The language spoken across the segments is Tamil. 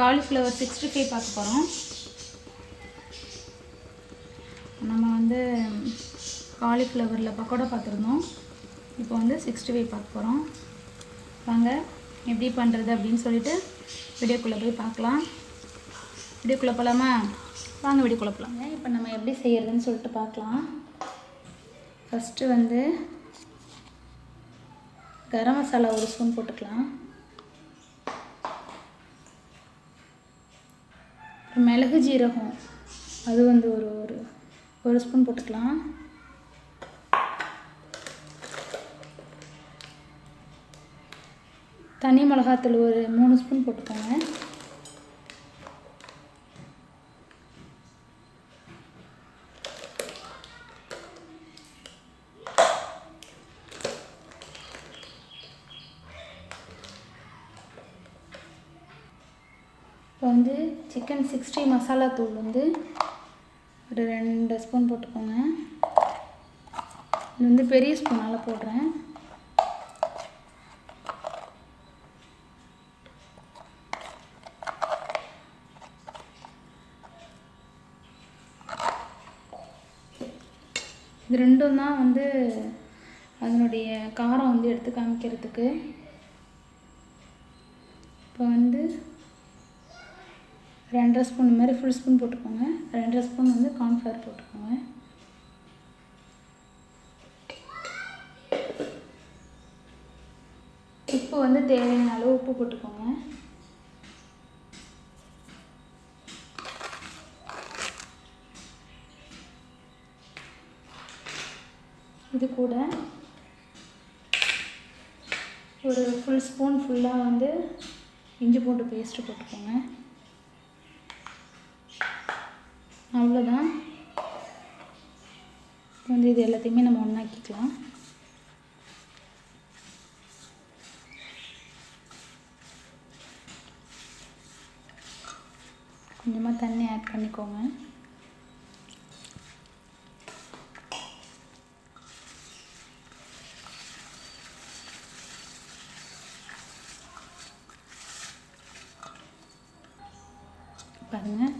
காலிஃப்ளவர் சிக்ஸ்டி ஃபைவ் பார்க்க போகிறோம் நம்ம வந்து காலிஃப்ளவரில் பக்கோடா பார்த்துருந்தோம். இப்போ வந்து சிக்ஸ்டி ஃபைவ் பார்க்க போகிறோம் வாங்க எப்படி பண்ணுறது அப்படின்னு சொல்லிட்டு வீடியோக்குள்ளே போய் பார்க்கலாம். வீடியோக்குள்ளே போகலாமா வாங்க வீடியோக்குள்ளே போகலாங்க இப்போ நம்ம எப்படி செய்கிறதுன்னு சொல்லிட்டு பார்க்கலாம். ஃபஸ்ட்டு வந்து கரம் மசாலா ஒரு ஸ்பூன் போட்டுக்கலாம். மிளகு ஜீரகம். அது வந்து ஒரு ஒரு ஒரு ஸ்பூன் போட்டுக்கலாம். தனி மிளகாத்தூள் ஒரு மூணு ஸ்பூன் போட்டுக்கோங்க. இப்போ வந்து சிக்கன் சிக்ஸ்டி மசாலா தூள் வந்து ஒரு ரெண்டு ஸ்பூன் போட்டுக்கோங்க. இது வந்து பெரிய ஸ்பூனால் போடுறேன். இது ரெண்டும் தான் வந்து அதனுடைய காரம் வந்து எடுத்து காமிக்கிறதுக்கு. இப்போ வந்து ரெண்டரை ஸ்பூன் இந்த மாதிரி ஃபுல் ஸ்பூன் போட்டுக்கோங்க. ரெண்டரை ஸ்பூன் வந்து கார்ன்ஃப்ளவர் போட்டுக்கோங்க. உப்பு வந்து தேவையான அளவு உப்பு போட்டுக்கோங்க. இது கூட ஒரு ஃபுல் ஸ்பூன் ஃபுல்லாக வந்து இஞ்சி பூண்டு பேஸ்ட்டு போட்டுக்கோங்க. அவ்வளோதான். வந்து இது எல்லாத்தையுமே நம்ம ஒன்றாக்கிக்கலாம் கொஞ்சமாக தண்ணி ஆட் பண்ணிக்கோங்க. பாருங்கள்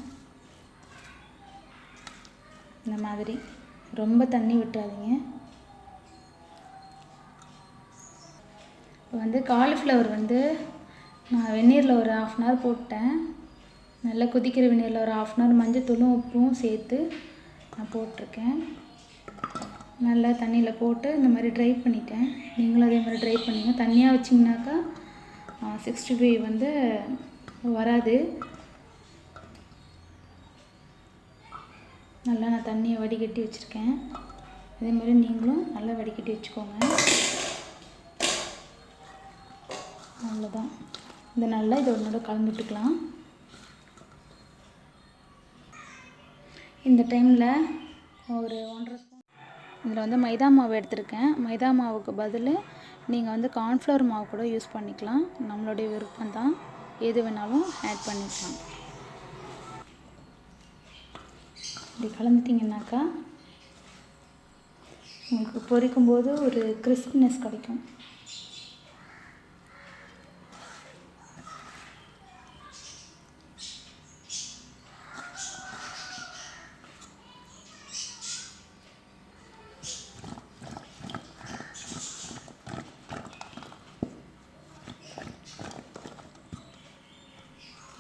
இந்த மாதிரி. ரொம்ப தண்ணி விட்டுறாதீங்க. இப்போ வந்து காலிஃப்ளவர் வந்து நான் வெந்நீரில் ஒரு ஆஃப் அன் ஹவர் போட்டேன். நல்லா கொதிக்கிற வெந்நீரில் ஒரு ஆஃப் அன் ஹவர் மஞ்சத்தூளும் உப்பும் சேர்த்து நான் போட்டிருக்கேன். நல்லா தண்ணியில் போட்டு இந்த மாதிரி ட்ரை பண்ணிட்டேன். நீங்களும் அதே மாதிரி ட்ரை பண்ணிங்க. தண்ணியாக வச்சிங்கனாக்கா சிக்ஸ்டி ஃபைவ் வந்து வராது. நல்லா நான் தண்ணியை வடிகட்டி வச்சுருக்கேன். அதே மாதிரி நீங்களும் நல்லா வடிகட்டி வச்சுக்கோங்க. அவ்வளோதான். இதை நல்லா இதை ஒன்றோட கலந்துட்டுக்கலாம் இந்த டைமில் ஒரு ஒன்றரை ஸ்பூன். இதில் வந்து மைதா மாவு எடுத்திருக்கேன். மைதா மாவுக்கு பதில் நீங்கள் வந்து கார்ன்ஃப்ளவர் மாவு கூட யூஸ் பண்ணிக்கலாம். நம்மளுடைய விருப்பம் தான் எது வேணாலும் ஆட் பண்ணிக்கலாம். இப்படி கலந்துட்டிங்கனாக்கா உங்களுக்கு பொரிக்கும் போது ஒரு கிறிஸ்பினஸ் கிடைக்கும்.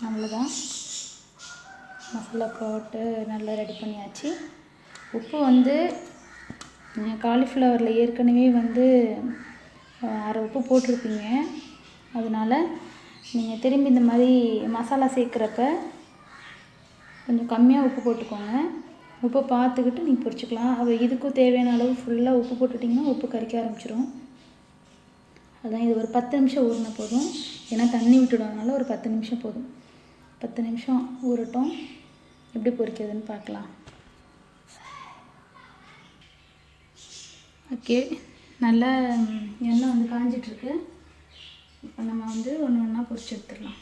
அவ்வளோதான் மசாலா போட்டு நல்லா ரெடி பண்ணியாச்சு. உப்பு வந்து காலிஃப்ளவரில் ஏற்கனவே வந்து அரை உப்பு போட்டிருப்பீங்க. அதனால் நீங்கள் திரும்பி இந்த மாதிரி மசாலா சேர்க்குறப்ப கொஞ்சம் கம்மியாக உப்பு போட்டுக்கோங்க. உப்பை பார்த்துக்கிட்டு நீங்கள் பொரிச்சிக்கலாம். அது இதுக்கும் தேவையான அளவு ஃபுல்லாக உப்பு போட்டுட்டிங்கன்னா உப்பு கறிக்க ஆரம்பிச்சிடும் அதான் இது ஒரு பத்து நிமிஷம் ஊறின போதும். ஏன்னா தண்ணி விட்டுடுவதுனால ஒரு பத்து நிமிஷம் போதும். பத்து நிமிஷம் ஊறட்டும். எப்படி பொரிக்கிறதுன்னு பார்க்கலாம். ஓகே நல்லா எண்ணெய் வந்து காஞ்சிட்ருக்கு. இப்போ நம்ம வந்து ஒன்று ஒன்றா பொரிச்சு எடுத்துடலாம்.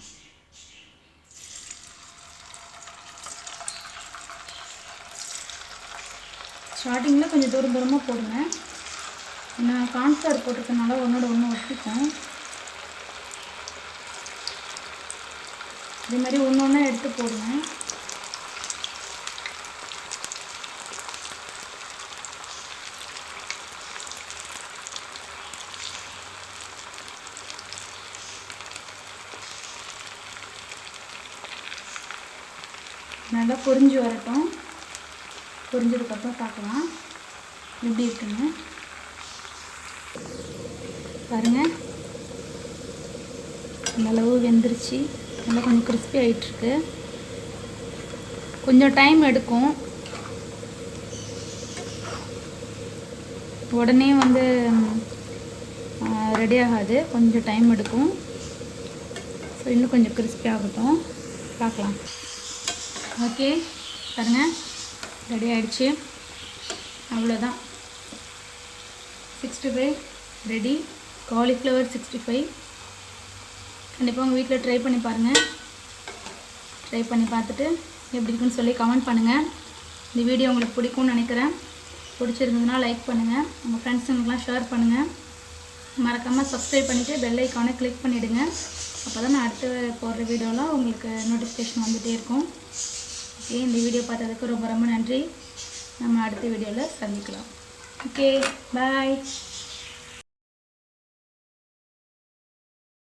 ஸ்டார்டிங்கில் கொஞ்சம் தூரம் தூரமாக போடுங்க. ஏன்னா கான்ஸ்டார் போட்டிருக்கனால ஒன்றோட ஒன்று ஒட்டிக்கும். இதே மாதிரி ஒன்று ஒன்றா எடுத்து போடுங்க. நல்லா பொரிஞ்சு வரட்டும். பொரிஞ்சதுக்கப்புறம் பார்க்கலாம். எப்படி இருக்குன்னு. பாருங்கள் அந்த அளவு வெந்துருச்சு. நல்லா கொஞ்சம் கிறிஸ்பி ஆகிட்டுருக்கு கொஞ்சம் டைம் எடுக்கும். உடனே வந்து ரெடி ஆகாது. கொஞ்சம் டைம் எடுக்கும். ஸோ இன்னும் கொஞ்சம் கிறிஸ்பி ஆகட்டும். பார்க்கலாம். ஓகே பாருங்கள் ரெடி ஆகிடுச்சு அவ்வளோதான் sixty five ready cauliflower sixty five கண்டிப்பாக உங்கள் வீட்டில் ட்ரை பண்ணி பாருங்கள் ட்ரை பண்ணி பார்த்துட்டு எப்படி இருக்குன்னு சொல்லி கமெண்ட் பண்ணுங்கள் இந்த வீடியோ உங்களுக்கு பிடிக்கும்னு நினைக்கிறேன். பிடிச்சிருந்ததுன்னா லைக் பண்ணுங்கள் உங்கள் ஃப்ரெண்ட்ஸுங்களுக்குலாம் ஷேர் பண்ணுங்கள் மறக்காமல் சப்ஸ்கிரைப் பண்ணிவிட்டு பெல் ஐக்கானை கிளிக் பண்ணிவிடுங்க அப்போ தான் நான் அடுத்து போடுற வீடியோலாம் உங்களுக்கு நோட்டிஃபிகேஷன் வந்துகிட்டே இருக்கும். இந்த வீடியோ பார்த்ததுக்கு ரொம்ப ரொம்ப நன்றி. நம்ம அடுத்த வீடியோவில் சந்திக்கலாம். Okay bye